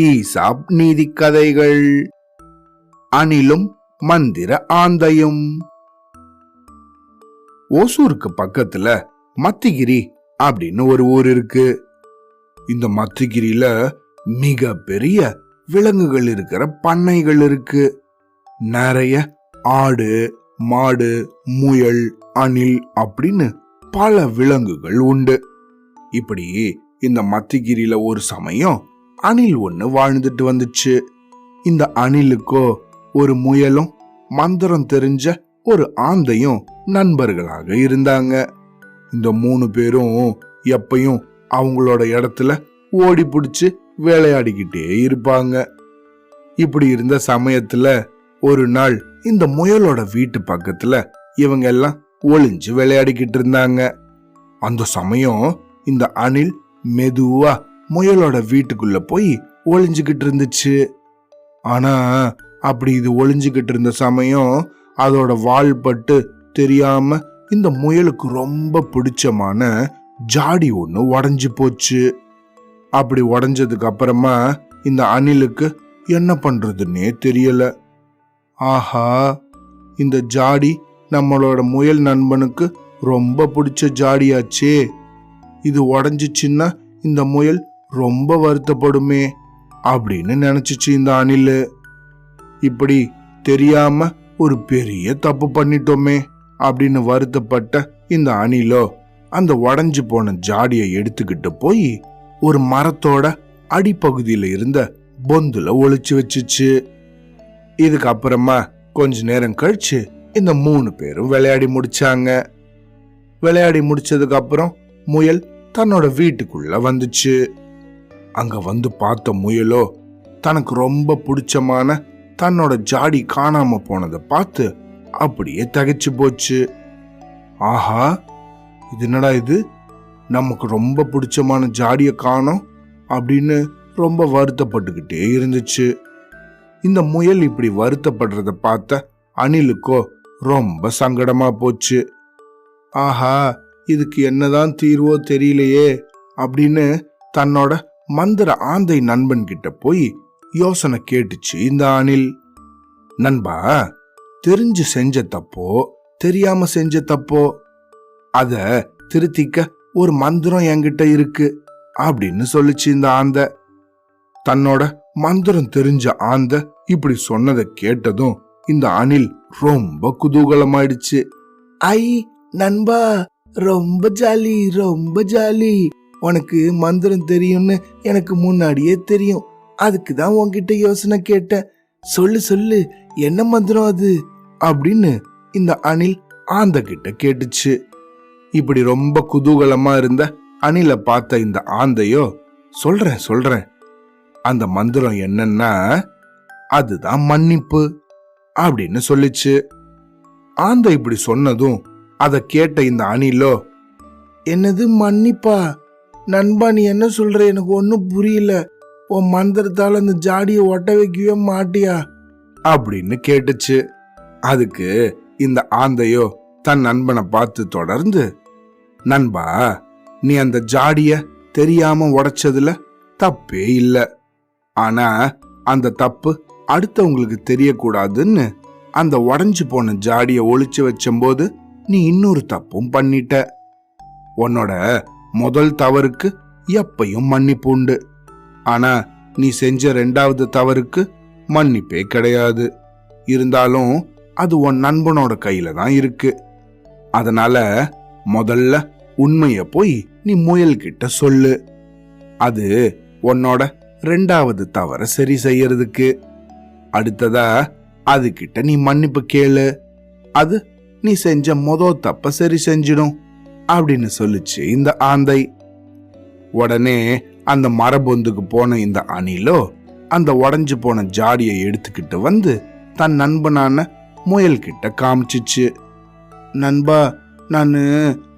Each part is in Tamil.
ஈசாப் நீதி கதைகள். அணிலும் மந்திர ஆந்தையும். ஓசூருக்கு பக்கத்துல மத்திகிரி அப்படின்னு ஒரு ஊர் இருக்கு. இந்த மத்திகிரியில மிக பெரிய விலங்குகள் இருக்கிற பண்ணைகள் இருக்கு. நிறைய ஆடு மாடு முயல் அணில் அப்படின்னு பல விலங்குகள் உண்டு. இப்படி இந்த மத்திகிரியில ஒரு சமயம் அணில் ஒண்ணு வாழ்ந்துட்டு வந்துச்சு. இந்த அணிலுக்கோ ஒரு முயலும் மந்திரம் தெரிஞ்ச ஒரு ஆந்தையும் நண்பர்களாக இருந்தாங்க. இந்த மூணு பேரும் எப்பையும் அவங்களோட இடத்துல ஓடி பிடிச்சு விளையாடிக்கிட்டே இருப்பாங்க. இப்படி இருந்த சமயத்துல ஒரு நாள் இந்த முயலோட வீட்டு பக்கத்துல இவங்க எல்லாம் ஒளிஞ்சு விளையாடிக்கிட்டு இருந்தாங்க. அந்த சமயம் இந்த அணில் மெதுவா முயலோட வீட்டுக்குள்ள போய் ஒளிஞ்சுக்கிட்டு இருந்துச்சு. ஆனா அப்படி இது ஒளிஞ்சுக்கிட்டு இருந்த சமயம் அதோட வால் பட்டு தெரியாம இந்த முயலுக்கு ரொம்ப பிடிச்சமான ஜாடி ஒண்ணு உடஞ்சு போச்சு. அப்படி உடஞ்சதுக்கு அப்புறமா இந்த அணிலுக்கு என்ன பண்றதுன்னே தெரியல. ஆஹா இந்த ஜாடி நம்மளோட முயல் நண்பனுக்கு ரொம்ப பிடிச்ச ஜாடியாச்சே. இது உடஞ்சிச்சின்னா இந்த முயல் ரொம்ப வருத்தப்படுமே அப்படின்னு நினைச்சிச்சு இந்த அணில். இப்படி தெரியாம ஒரு பெரிய தப்பு பண்ணிட்டோமே அப்படின்னு வருத்தப்பட்ட இந்த அணிலோ அந்த உடஞ்சி போன ஜாடியை எடுத்துக்கிட்டு போய் ஒரு மரத்தோட அடிப்பகுதியில் இருந்த பொந்துல ஒழிச்சு வச்சுச்சு. இதுக்கு அப்புறமா கொஞ்ச நேரம் கழிச்சு இந்த மூணு பேரும் விளையாடி முடிச்சாங்க. விளையாடி முடிச்சதுக்கு அப்புறம் முயல் தன்னோட வீட்டுக்குள்ள வந்துச்சு. அங்க வந்து பார்த்த முயலோ தனக்கு ரொம்ப பிடிச்சமான தன்னோட ஜாடி காணாம போனதை பார்த்து அப்படியே தகைச்சு போச்சு. ஆஹா இது என்னடா இது? நமக்கு ரொம்ப பிடிச்சமான ஜாடியை காணோம் அப்படின்னு ரொம்ப வருத்தப்பட்டுக்கிட்டே இருந்துச்சு. இந்த முயல் இப்படி வருத்தப்படுறத பார்த்த அணிலுக்கோ ரொம்ப சங்கடமா போச்சு. ஆஹா இதுக்கு என்னதான் தீர்வோ தெரியலையே அப்படின்னு தன்னோட மந்திர ஆந்தை நண்பன் கிட்ட போய் யோசனை கேட்டுச்சு இந்த அணில். நண்பா தெரிஞ்சு செஞ்ச தப்போ தெரியாம செஞ்ச தப்போ அத திருத்திக்க ஒரு மந்திரம் என்கிட்ட இருக்கு அப்படின்னு சொல்லிச்சு இந்த ஆந்தை. தன்னோட மந்திரம் தெரிஞ்ச ஆந்தை இப்படி சொன்னதை கேட்டதும் இந்த அணில் ரொம்ப குதூகலமாயிடுச்சு. ஐ நண்பா ரொம்ப ஜாலி ரொம்ப ஜாலி. உனக்கு மந்திரம் தெரியும்னு எனக்கு முன்னாடியே தெரியும். அதுக்கு தான் உன்கிட்ட யோசனை கேட்டேன். சொல்லு சொல்லு என்ன மந்திரம் அது? அப்படின்னு இந்த அணில் ஆந்த கிட்ட கேட்டுச்சு. இப்படி ரொம்ப குதூகலமா இருந்த அணிலை பார்த்த இந்த ஆந்தையோ சொல்றேன் சொல்றேன். அந்த மந்திரம் என்னன்னா அதுதான் மன்னிப்பு. அப்படின்னு சொல்லிச்சு. ஆந்தை இப்படி சொன்னதும் அதை கேட்ட இந்த அணிலோ என்னது மன்னிப்பா? நண்பா நீ என்ன சொல்ற? எனக்கு ஒன்றும் புரியல. உன் மந்திரத்தால் அந்த ஜாடியை ஒட்ட வைக்கவே மாட்டியா? அப்படின்னு கேட்டுச்சு. அதுக்கு இந்த ஆந்தையோ தன் நண்பனை பார்த்து தொடர்ந்து நண்பா நீ அந்த ஜாடிய தெரியாம உடைச்சதுல தப்பே இல்லை. ஆனா அந்த தப்பு அடுத்தவங்களுக்கு தெரியக்கூடாதுன்னு அந்த உடஞ்சு போன ஜாடியை ஒளிச்சு வச்சம்போது நீ இன்னொரு தப்பும் பண்ணிட்ட. உன்னோட முதல் தவறுக்கு எப்பையும் மன்னிப்பு உண்டு. ஆனா நீ செஞ்ச ரெண்டாவது தவறுக்கு மன்னிப்பே கிடையாது. இருந்தாலும் அது உன் நண்பனோட கையில தான் இருக்கு. அதனால முதல்ல உண்மைய போய் நீ முயல்கிட்ட சொல்லு. அது உன்னோட ரெண்டாவது தவற சரி செய்யறதுக்கு. அடுத்ததா அதுகிட்ட நீ மன்னிப்பு கேளு. அது நீ செஞ்ச மொத தப்ப சரி செஞ்சிடும் அப்படின்னு சொல்லுச்சு இந்த ஆந்தை. உடனே அந்த மரபொந்துக்கு போன இந்த அணிலோ அந்த உடஞ்சு போன ஜாடியை எடுத்துக்கிட்டு வந்து தன் நண்பனான முயல்கிட்ட காமிச்சிச்சு. நண்பா நான்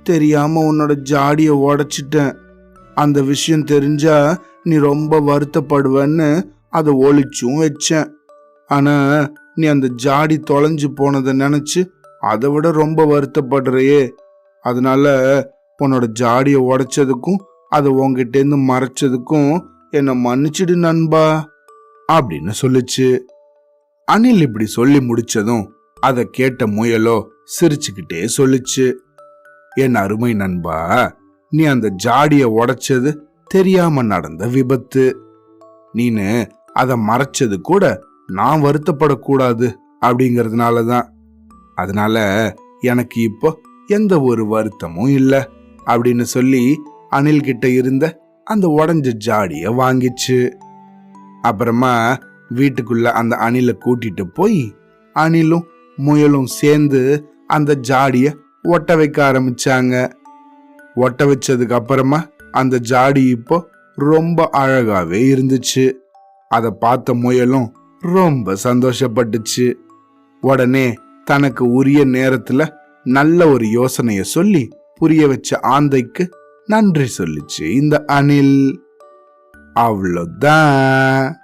தெரியாம உன்னோட ஜாடியை உடைச்சிட்டேன். அந்த விஷயம் தெரிஞ்சா நீ ரொம்ப வருத்தப்படுவேன்னு அதை ஒழிச்சும் வச்சேன். ஆனா நீ அந்த ஜாடி தொலைஞ்சு போனதை நினைச்சு அதை விட ரொம்ப வருத்தப்படுறையே. அதனால உன்னோட ஜாடியை உடைச்சதுக்கும் அதை உங்ககிட்டேருந்து மறைச்சதுக்கும் என்னை மன்னிச்சிடு நண்பா அப்படின்னு சொல்லுச்சு. அனில் இப்படி சொல்லி முடிச்சதும் அதை கேட்ட முயலோ சிரிச்சுக்கிட்டே சொல்லுச்சு. என் அருமை நண்பா நீ அந்த ஜாடிய உடைச்சது தெரியாம நடந்த விபத்து. நீனு அதை மறைச்சது கூட நான் வருத்தப்படக்கூடாது அப்படிங்கிறதுனால தான் அதனால எனக்கு இப்போ எந்த ஒரு வருத்தமும் இல்லை அப்படின்னு சொல்லி அணில் கிட்ட இருந்த அந்த உடஞ்ச ஜாடிய வாங்கிச்சு. அப்புறமா வீட்டுக்குள்ள அந்த அணிலை கூட்டிட்டு போய் அணிலும் முயலும் சேர்ந்து அந்த ஜாடிய ஒட்ட வைக்க ஆரம்பிச்சாங்க. ஒட்ட வச்சதுக்கு அப்புறமா அந்த ஜாடி இப்போ ரொம்ப அழகாவே இருந்துச்சு. அதை பார்த்த முயலும் ரொம்ப சந்தோஷப்பட்டுச்சு. உடனே தனக்கு உரிய நேரத்துல நல்ல ஒரு யோசனைய சொல்லி புரிய வச்ச ஆந்தைக்கு நன்றி சொல்லிச்சு இந்த அணில். அவ்வளோதான்.